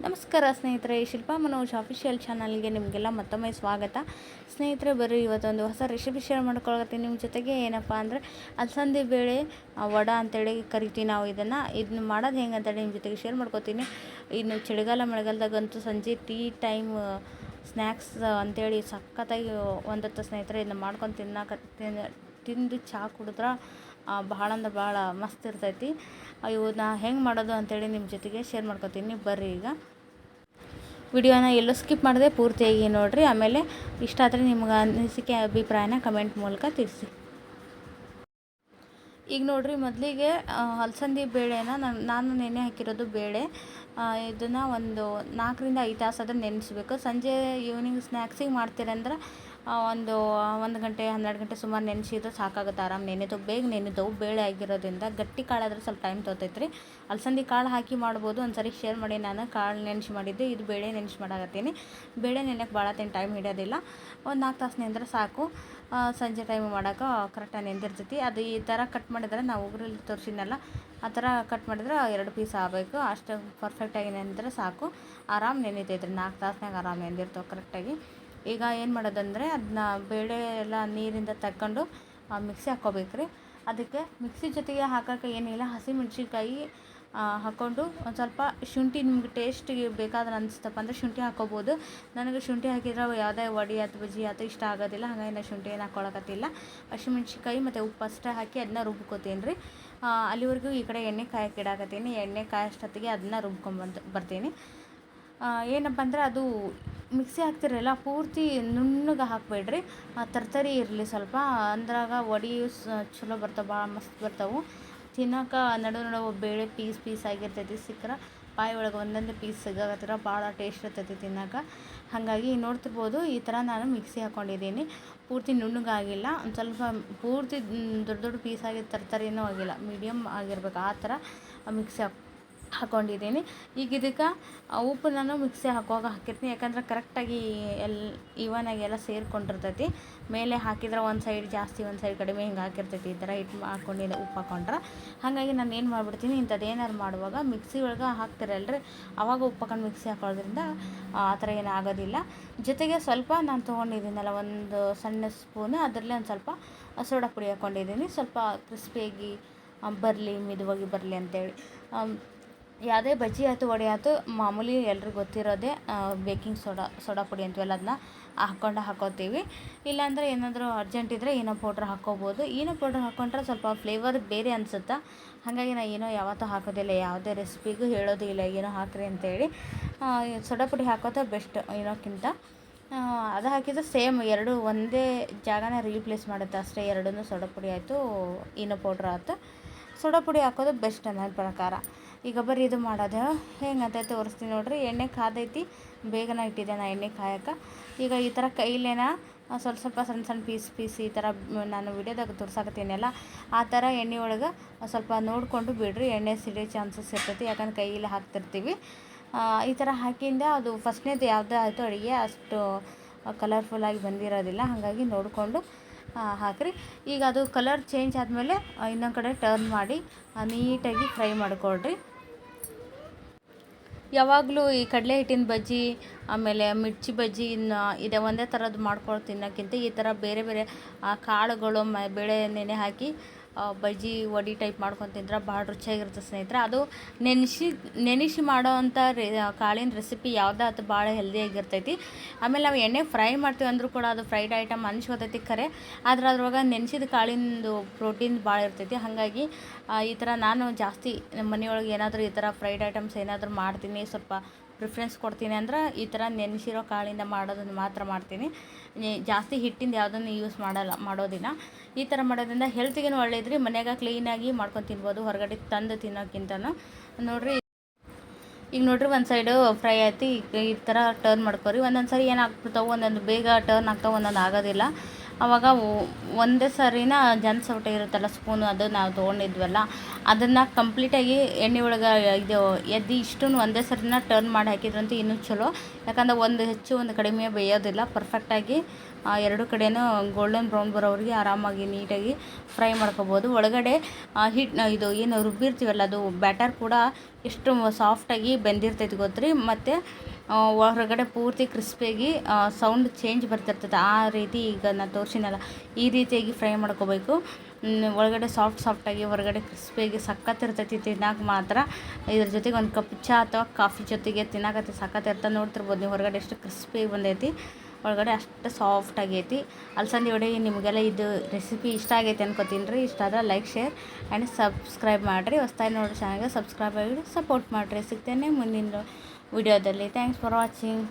ನಮಸ್ಕಾರ ಸ್ನೇಹಿತರೆ, ಶಿಲ್ಪಾ ಮನೋಜ್ ಅಫಿಷಿಯಲ್ ಚಾನಲ್ಗೆ ನಿಮಗೆಲ್ಲ ಮತ್ತೊಮ್ಮೆ ಸ್ವಾಗತ. ಸ್ನೇಹಿತರೆ ಬರೀ ಇವತ್ತೊಂದು ಹೊಸ ರೆಸಿಪಿ ಶೇರ್ ಮಾಡ್ಕೊಳಕತ್ತೀನಿ. ನಿಮ್ಮ ಜೊತೆಗೆ ಏನಪ್ಪ ಅಂದರೆ ಅಲಸಂದಿ ಬೇಳೆ ವಡ ಅಂತೇಳಿ ಕರಿತೀವಿ ನಾವು ಇದನ್ನು. ಇದನ್ನ ಮಾಡೋದು ಹೆಂಗೆ ಅಂತೇಳಿ ನಿಮ್ಮ ಜೊತೆಗೆ ಶೇರ್ ಮಾಡ್ಕೋತೀನಿ. ಇನ್ನು ಚಳಿಗಾಲ ಮಳೆಗಾಲದಾಗಂತೂ ಸಂಜೆ ಟೀ ಟೈಮ್ ಸ್ನ್ಯಾಕ್ಸ್ ಅಂತೇಳಿ ಸಖತ್ತಾಗಿ ಒಂದತ್ತು ಸ್ನೇಹಿತರೆ ಇದನ್ನ ಮಾಡ್ಕೊಂಡು ತಿನ್ನಕ ತಿನ್- ತಿಂದು ಚಹಾ ಕುಡಿದ್ರೆ ಭಾಳ ಅಂದ್ರೆ ಭಾಳ ಮಸ್ತ್ ಇರ್ತೈತಿ. ಇವನ್ನ ಹೆಂಗೆ ಮಾಡೋದು ಅಂತೇಳಿ ನಿಮ್ಮ ಜೊತೆಗೆ ಶೇರ್ ಮಾಡ್ಕೊತೀನಿ. ಬರ್ರಿ ಈಗ. ವಿಡಿಯೋನ ಎಲ್ಲೂ ಸ್ಕಿಪ್ ಮಾಡದೆ ಪೂರ್ತಿಯಾಗಿ ನೋಡಿರಿ. ಆಮೇಲೆ ಇಷ್ಟ ಆದರೆ ನಿಮ್ಗೆ ಅನಿಸಿಕೆ ಅಭಿಪ್ರಾಯನ ಕಮೆಂಟ್ ಮೂಲಕ ತಿಳಿಸಿ. ಈಗ ನೋಡ್ರಿ ಮೊದಲಿಗೆ ಅಲಸಂದಿ ಬೇಳೆನ ನಾನು ನಾನು ನೆನೆ ಹಾಕಿರೋದು ಬೇಳೆ. ಇದನ್ನು ಒಂದು ನಾಲ್ಕರಿಂದ ಐದು ತಾಸು ಅದನ್ನು ನೆನೆಸ್ಬೇಕು. ಸಂಜೆ ಈವ್ನಿಂಗ್ ಸ್ನ್ಯಾಕ್ಸಿಗೆ ಮಾಡ್ತೀರಂದ್ರೆ ಒಂದು ಒಂದು ಗಂಟೆ, ಹನ್ನೆರಡು ಗಂಟೆ ಸುಮಾರು ನೆನೆಸಿದ್ರೆ ಸಾಕಾಗುತ್ತೆ, ಆರಾಮ್ ನೆನೆದು, ಬೇಗ ನೆನೆದವು ಬೇಳೆ ಆಗಿರೋದ್ರಿಂದ ಗಟ್ಟಿ ಕಾಳಾದ್ರೆ ಸ್ವಲ್ಪ ಟೈಮ್ ತೊಗೊತೈತೆ ರೀ ಅಲಸಂದಿ ಕಾಳು ಹಾಕಿ ಮಾಡ್ಬೋದು. ಒಂದು ಸರಿ ಶೇರ್ ಮಾಡಿ ನಾನು ಕಾಳು ನೆನೆಸಿ ಮಾಡಿದ್ದೆ. ಇದು ಬೇಳೆ ನೆನೆಸಿ ಮಾಡಾಕತ್ತೀನಿ. ಬೇಳೆ ನೆನೆಯೋಕೆ ಭಾಳ ತಿನ್ ಟೈಮ್ ಹಿಡಿಯೋದಿಲ್ಲ. ಒಂದು ನಾಲ್ಕು ತಾಸು ನೆಂದ್ರೆ ಸಾಕು. ಸಂಜೆ ಟೈಮ್ ಮಾಡೋಕೆ ಕರೆಕ್ಟಾಗಿ ನೆಂದಿರ್ತೈತಿ. ಅದು ಈ ಥರ ಕಟ್ ಮಾಡಿದ್ರೆ ನಾವು ಉಗುರಲ್ಲಿ ತೋರಿಸಿದ್ನಲ್ಲ, ಆ ಥರ ಕಟ್ ಮಾಡಿದ್ರೆ ಎರಡು ಪೀಸ್ ಆಗಬೇಕು. ಅಷ್ಟು ಪರ್ಫೆಕ್ಟಾಗಿ ನೆಂದ್ರೆ ಸಾಕು. ಆರಾಮ್ ನೆನಿತೈತ್ರಿ. ನಾಲ್ಕು ತಾಸ್ನಾಗ ಆರಾಮ್ ನೆಂದಿರ್ತಾವೆ ಕರೆಕ್ಟಾಗಿ ಈಗ ಏನು ಮಾಡೋದಂದರೆ ಅದನ್ನ ಬೇಳೆ ಎಲ್ಲ ನೀರಿಂದ ತಕ್ಕೊಂಡು ಮಿಕ್ಸಿ ಹಾಕ್ಕೋಬೇಕ್ರಿ. ಅದಕ್ಕೆ ಮಿಕ್ಸಿ ಜೊತೆಗೆ ಹಾಕೋಕೆ ಏನಿಲ್ಲ, ಹಸಿಮೆಣ್ಸಿನ್ಕಾಯಿ ಹಾಕ್ಕೊಂಡು ಒಂದು ಸ್ವಲ್ಪ ಶುಂಠಿ ನಿಮ್ಗೆ ಟೇಸ್ಟಿಗೆ ಬೇಕಾದ್ರೆ ಅನಿಸ್ತಪ್ಪ ಅಂದರೆ ಶುಂಠಿ ಹಾಕ್ಕೋಬೋದು. ನನಗೆ ಶುಂಠಿ ಹಾಕಿದ್ರೆ ಯಾವುದೇ ವಡಿ ಅಥವಾ ಬಜ್ಜಿ ಅಥವಾ ಇಷ್ಟ ಆಗೋದಿಲ್ಲ, ಹಾಗಾಗಿ ನಾನು ಶುಂಠಿ ಏನು ಹಾಕ್ಕೊಳಕತ್ತಿಲ್ಲ. ಹಸಿಮೆಣ್ಸಿನ್ಕಾಯಿ ಮತ್ತು ಉಪ್ಪು ಅಷ್ಟೇ ಹಾಕಿ ಅದನ್ನ ರುಬ್ಕೋತೀನಿ ರೀ ಅಲ್ಲಿವರೆಗೂ ಈ ಕಡೆ ಎಣ್ಣೆ ಕಾಯಕ್ಕೆ ಇಡಾಕತ್ತೀನಿ. ಎಣ್ಣೆ ಕಾಯಷ್ಟೊತ್ತಿಗೆ ಅದನ್ನ ರುಬ್ಕೊಂಬಂದು ಬರ್ತೀನಿ. ಏನಪ್ಪ ಅಂದರೆ ಅದು ಮಿಕ್ಸಿ ಹಾಕ್ತಿರಲ್ಲ ಪೂರ್ತಿ ನುಣ್ಣಗೆ ಹಾಕಬೇಡ್ರಿ. ತರ್ತರಿ ಇರಲಿ ಸ್ವಲ್ಪ. ಅಂದ್ರಾಗ ವಡಿ ಸ- ಚಲೋ ಬರ್ತಾವೆ, ಭಾಳ ಮಸ್ತ್ ಬರ್ತಾವೆ. ತಿನ್ನೋಕೆ ನಡು ನಡು ಬೇಳೆ ಪೀಸ್ ಪೀಸ್ ಆಗಿರ್ತೈತಿ ಸಿಕ್ಕರೆ ಬಾಯಿ ಒಳಗೆ ಒಂದೊಂದು ಪೀಸ್ ಸಿಗತ್ತಿರ ಭಾಳ ಟೇಸ್ಟ್ ಇರ್ತೈತಿ ತಿನ್ನೋಕೆ. ಹಾಗಾಗಿ ನೋಡ್ತಿರ್ಬೋದು, ಈ ಥರ ನಾನು ಮಿಕ್ಸಿ ಹಾಕ್ಕೊಂಡಿದ್ದೀನಿ ಪೂರ್ತಿ ನುಣ್ಣಗಾಗಿಲ್ಲ ಒಂದು ಸ್ವಲ್ಪ ಪೂರ್ತಿ ದೊಡ್ಡ ದೊಡ್ಡ ಪೀಸ್ ಆಗಿ ತರ್ತರಿನೂ ಆಗಿಲ್ಲ. ಮೀಡಿಯಮ್ ಆಗಿರ್ಬೇಕು, ಆ ಥರ ಮಿಕ್ಸಿ ಹಾಕ್ ಹಾಕ್ಕೊಂಡಿದ್ದೀನಿ ಈಗ ಇದಕ್ಕೆ ಉಪ್ಪು ನಾನು ಮಿಕ್ಸಿ ಹಾಕುವಾಗ ಹಾಕಿರ್ತೀನಿ. ಯಾಕಂದ್ರೆ ಕರೆಕ್ಟಾಗಿ ಎಲ್ ಆಗಿ ಎಲ್ಲ ಸೇರಿಕೊಂಡಿರ್ತೈತಿ. ಮೇಲೆ ಹಾಕಿದ್ರೆ ಒಂದು ಸೈಡ್ ಜಾಸ್ತಿ, ಒಂದು ಸೈಡ್ ಕಡಿಮೆ ಹಿಂಗೆ ಹಾಕಿರ್ತೈತಿ. ಈ ಥರ ಹಿಟ್ಟು ಹಾಕ್ಕೊಂಡಿದ್ದೆ ಉಪ್ಪು ಹಾಕೊಂಡ್ರೆ. ಹಾಗಾಗಿ ನಾನು ಏನು ಮಾಡ್ಬಿಡ್ತೀನಿ ಇಂಥದ್ದು ಏನಾರು ಮಾಡುವಾಗ ಮಿಕ್ಸಿ ಒಳಗೆ ಹಾಕ್ತಿರಲ್ರಿ. ಅವಾಗ ಉಪ್ಪು ಹಾಕೊಂಡು ಮಿಕ್ಸಿ ಹಾಕೋದ್ರಿಂದ ಆ ಥರ ಏನು ಆಗೋದಿಲ್ಲ. ಜೊತೆಗೆ ಸ್ವಲ್ಪ ನಾನು ತೊಗೊಂಡಿದ್ದೀನಲ್ಲ, ಒಂದು ಸಣ್ಣ ಸ್ಪೂನು ಅದರಲ್ಲೇ ಒಂದು ಸ್ವಲ್ಪ ಸೋಡಾ ಪುಡಿ ಹಾಕ್ಕೊಂಡಿದ್ದೀನಿ ಸ್ವಲ್ಪ ಕ್ರಿಸ್ಪಿಯಾಗಿ ಬರಲಿ, ಮಿದುವಾಗಿ ಬರಲಿ ಅಂತೇಳಿ. ಯಾವುದೇ ಬಜ್ಜಿ ಆಯ್ತು, ವಡೆ ಆಯ್ತು, ಮಾಮೂಲಿ ಎಲ್ರಿಗೂ ಗೊತ್ತಿರೋದೇ ಬೇಕಿಂಗ್ ಸೋಡಾ ಸೋಡಾ ಪುಡಿ ಅಂತೀವಲ್ಲ ಅದನ್ನ ಹಾಕ್ಕೊಂಡು ಹಾಕೋತೀವಿ. ಇಲ್ಲಾಂದರೆ ಏನಾದರೂ ಅರ್ಜೆಂಟ್ ಇದ್ದರೆ ಏನೋ ಪೌಡ್ರ್ ಹಾಕ್ಕೋಬೋದು ಏನೋ ಪೌಡ್ರ್ ಹಾಕ್ಕೊಂಡ್ರೆ ಸ್ವಲ್ಪ ಫ್ಲೇವರ್ ಬೇರೆ ಅನಿಸುತ್ತೆ? ಹಾಗಾಗಿ ನಾನು ಏನೋ ಯಾವತ್ತೂ ಹಾಕೋದಿಲ್ಲ. ಯಾವುದೇ ರೆಸಿಪಿಗೂ ಹೇಳೋದು ಇಲ್ಲ. ಏನೋ ಹಾಕ್ರಿ ಅಂತೇಳಿ. ಸೋಡಾ ಪುಡಿ ಹಾಕೋದು ಬೆಸ್ಟ್ ಏನೋಕ್ಕಿಂತ. ಅದು ಹಾಕಿದ್ರೆ ಸೇಮ್ ಎರಡು ಒಂದೇ ಜಾಗನ ರೀಪ್ಲೇಸ್ ಮಾಡುತ್ತೆ. ಅಷ್ಟೇ ಎರಡೂ ಸೋಡಾ ಪುಡಿ ಆಯಿತು, ಏನೋ ಪೌಡ್ರ್ ಆಯಿತು. ಸೋಡಾ ಪುಡಿ ಹಾಕೋದು ಬೆಸ್ಟ್ ನನ್ನ ಪ್ರಕಾರ. ಈಗ ಬರೀ ಇದು ಮಾಡೋದು. ಹೆಂಗಂತ ತೋರಿಸ್ತೀನಿ ನೋಡ್ರಿ. ಎಣ್ಣೆ ಕಾದೈತಿ. ಬೇಗನೆ ಇಟ್ಟಿದ್ದೆ ನಾ ಎಣ್ಣೆ ಕಾಯಕ್ಕೆ ಈಗ ಈ ಥರ ಕೈಲೇನ ಸ್ವಲ್ಪ ಸ್ವಲ್ಪ ಸಣ್ಣ ಸಣ್ಣ ಪೀಸ್ ಪೀಸ್ ಈ ಥರ ನಾನು ವಿಡಿಯೋದಾಗ ತೋರ್ಸಾಕತ್ತೀನಲ್ಲ, ಆ ಥರ ಎಣ್ಣೆ ಒಳಗೆ ಸ್ವಲ್ಪ ನೋಡಿಕೊಂಡು ಬಿಡ್ರಿ. ಎಣ್ಣೆ ಸಿಡಿಯೋ ಚಾನ್ಸಸ್ ಇರ್ತೈತಿ. ಯಾಕಂದ್ರೆ ಕೈಯಲ್ಲಿ ಹಾಕ್ತಿರ್ತೀವಿ. ಈ ಥರ ಹಾಕಿಂದ ಅದು ಫಸ್ಟ್ನೇದು ಯಾವುದೇ ಆಯಿತು ಅಡುಗೆ ಅಷ್ಟು ಕಲರ್ಫುಲ್ಲಾಗಿ ಬಂದಿರೋದಿಲ್ಲ. ಹಾಗಾಗಿ ನೋಡಿಕೊಂಡು ಹಾಕಿರಿ. ಈಗ ಅದು ಕಲರ್ ಚೇಂಜ್ ಆದಮೇಲೆ ಇನ್ನೊಂದು ಕಡೆ ಟರ್ನ್ ಮಾಡಿ ನೀಟಾಗಿ ಫ್ರೈ ಮಾಡಿಕೊಡ್ರಿ ಯಾವಾಗಲೂ ಈ ಕಡಲೆ ಹಿಟ್ಟಿನ ಬಜ್ಜಿ, ಆಮೇಲೆ ಮಿರ್ಚಿ ಬಜ್ಜಿ, ಇನ್ನು ಇದೆ, ಒಂದೇ ಥರದ್ದು ಮಾಡ್ಕೊಂಡು ತಿನ್ನೋಕ್ಕಿಂತ ಈ ಥರ ಬೇರೆ ಬೇರೆ ಕಾಳುಗಳು, ಮ ಬೇಳೆ ನೆನೆ ಹಾಕಿ ಬಜ್ಜಿ ವಡಿ ಟೈಪ್ ಮಾಡ್ಕೊಂಡು ತಿಂದ್ರೆ ಭಾಳ ರುಚಿಯಾಗಿರುತ್ತೆ ಸ್ನೇಹಿತರೆ. ಅದು ನೆನೆಸಿ ನೆನೆಸಿ ಮಾಡೋವಂಥ ರೇ ಕಾಳಿನ ರೆಸಿಪಿ ಯಾವುದೇ ಅದು ಭಾಳ ಹೆಲ್ದಿಯಾಗಿರ್ತೈತಿ ಆಮೇಲೆ ನಾವು ಎಣ್ಣೆ ಫ್ರೈ ಮಾಡ್ತೀವಿ ಅಂದರೂ ಕೂಡ ಅದು ಫ್ರೈಡ್ ಐಟಮ್ ಅನ್ಸ್ಕೊತೈತಿ ಖರೆ. ಆದ್ರೆ ಅದ್ರೊಳಗೆ ನೆನೆಸಿದ ಕಾಳಿಂದು ಪ್ರೋಟೀನ್ ಭಾಳ ಇರ್ತೈತಿ. ಹಾಗಾಗಿ ಈ ಥರ ನಾನು ಜಾಸ್ತಿ ನಮ್ಮ ಮನೆಯೊಳಗೆ ಏನಾದರೂ ಈ ಥರ ಫ್ರೈಡ್ ಐಟಮ್ಸ್ ಏನಾದರೂ ಮಾಡ್ತೀನಿ. ಸ್ವಲ್ಪ ಪ್ರಿಫ್ರೆನ್ಸ್ ಕೊಡ್ತೀನಿ ಅಂದ್ರೆ ಈ ಥರ ನೆನೆಸಿರೋ ಕಾಳಿಂದ ಮಾಡೋದನ್ನು ಮಾತ್ರ ಮಾಡ್ತೀನಿ. ಜಾಸ್ತಿ ಹಿಟ್ಟಿಂದ ಯಾವುದನ್ನು ಯೂಸ್ ಮಾಡಲ್ಲ ಮಾಡೋದಿಲ್ಲ ಈ ಥರ ಮಾಡೋದ್ರಿಂದ ಹೆಲ್ತಿಗೂ ಒಳ್ಳೇದ್ರಿ, ಮನೆಯಾಗ ಕ್ಲೀನಾಗಿ ಮಾಡ್ಕೊಂಡು ತಿನ್ಬೋದು, ಹೊರಗಡೆ ತಂದು ತಿನ್ನೋಕ್ಕಿಂತನೂ. ನೋಡಿರಿ, ಈಗ ನೋಡ್ರಿ ಒಂದು ಸೈಡು ಫ್ರೈ ಆಯ್ತು, ಈ ಥರ ಟರ್ನ್ ಮಾಡ್ಕೊರಿ. ಒಂದೊಂದು ಸರಿ ಏನಾಗ್ಬಿಡ್ತಾವೆ ಒಂದೊಂದು ಬೇಗ ಟರ್ನ್ ಆಗ್ತಾವೆ, ಒಂದೊಂದು ಆಗೋದಿಲ್ಲ. ಆವಾಗ ಒಂದೇ ಸರಿನ ಜನ ಸೌಟ ಇರುತ್ತಲ್ಲ ಸ್ಪೂನು, ಅದು ನಾವು ತೊಗೊಂಡಿದ್ವಲ್ಲ, ಅದನ್ನು ಕಂಪ್ಲೀಟಾಗಿ ಎಣ್ಣೆ ಒಳಗೆ ಇದು ಎದ್ದು ಇಷ್ಟನ್ನು ಒಂದೇ ಸರಿನ ಟರ್ನ್ ಮಾಡಿ ಹಾಕಿದ್ರಂತೂ ಇನ್ನೂ ಚಲೋ. ಯಾಕಂದ್ರೆ ಒಂದು ಹೆಚ್ಚು ಒಂದು ಕಡಿಮೆ ಬೇಯೋದಿಲ್ಲ ಪರ್ಫೆಕ್ಟಾಗಿ ಎರಡು ಕಡೆನೂ ಗೋಲ್ಡನ್ ಬ್ರೌನ್ ಬರೋವರೆಗೆ ಆರಾಮಾಗಿ ನೀಟಾಗಿ ಫ್ರೈ ಮಾಡ್ಕೋಬೋದು. ಒಳಗಡೆ ಹಿಟ್ ಇದು ಏನು ರುಬ್ಬಿರ್ತೀವಲ್ಲ, ಅದು ಬ್ಯಾಟರ್ ಕೂಡ ಎಷ್ಟು ಸಾಫ್ಟಾಗಿ ಬೆಂದಿರ್ತೈತಿ ಗೊತ್ತ್ರಿ. ಮತ್ತು ಹೊರಗಡೆ ಪೂರ್ತಿ ಕ್ರಿಸ್ಪಿಯಾಗಿ ಸೌಂಡ್ ಚೇಂಜ್ ಬರ್ತಿರ್ತದೆ. ಆ ರೀತಿ ಈಗ ನಾನು ತೋರಿಸಿನಲ್ಲ, ಈ ರೀತಿಯಾಗಿ ಫ್ರೈ ಮಾಡ್ಕೋಬೇಕು. ಒಳಗಡೆ ಸಾಫ್ಟ್ ಸಾಫ್ಟಾಗಿ ಹೊರಗಡೆ ಕ್ರಿಸ್ಪಿಯಾಗಿ ಸಖತ್ತಿರ್ತೈತಿ ತಿನ್ನಕ್ಕೆ ಮಾತ್ರ. ಇದ್ರ ಜೊತೆಗೆ ಒಂದು ಕಪ್ ಚಹಾ ಅಥವಾ ಕಾಫಿ ಜೊತೆಗೆ ತಿನ್ನಕತ್ತೆ ಸಕ್ಕತ್ತಿರ್ತ ನೋಡ್ತಿರ್ಬೋದು ನೀವು ಹೊರಗಡೆ ಎಷ್ಟು ಕ್ರಿಸ್ಪಿಯಾಗಿ ಬಂದೈತಿ. ಒಳಗಡೆ ಅಷ್ಟು ಸಾಫ್ಟ್ ಆಗೈತಿ. ಅಲ್ಸಂದಿ ಒಡೆ ನಿಮಗೆಲ್ಲ ಇದು ರೆಸಿಪಿ ಇಷ್ಟ ಆಗೈತೆ ಅನ್ಕೋತೀನಿ ರೀ. ಇಷ್ಟ ಆದ್ರೆ ಲೈಕ್ ಶೇರ್ ಆ್ಯಂಡ್ ಸಬ್ಸ್ಕ್ರೈಬ್ ಮಾಡಿರಿ. ಹೊಸ್ದಾಗಿ ನೋಡಿ ಚಾನಲ್ಗೆ ಸಬ್ಸ್ಕ್ರೈಬ್ ಆಗಿ ಸಪೋರ್ಟ್ ಮಾಡಿರಿ. ಸಿಗ್ತೇನೆ ಮುಂದಿನ ವಿಡಿಯೋದಲ್ಲಿ ಥ್ಯಾಂಕ್ಸ್ ಫಾರ್ ವಾಚಿಂಗ್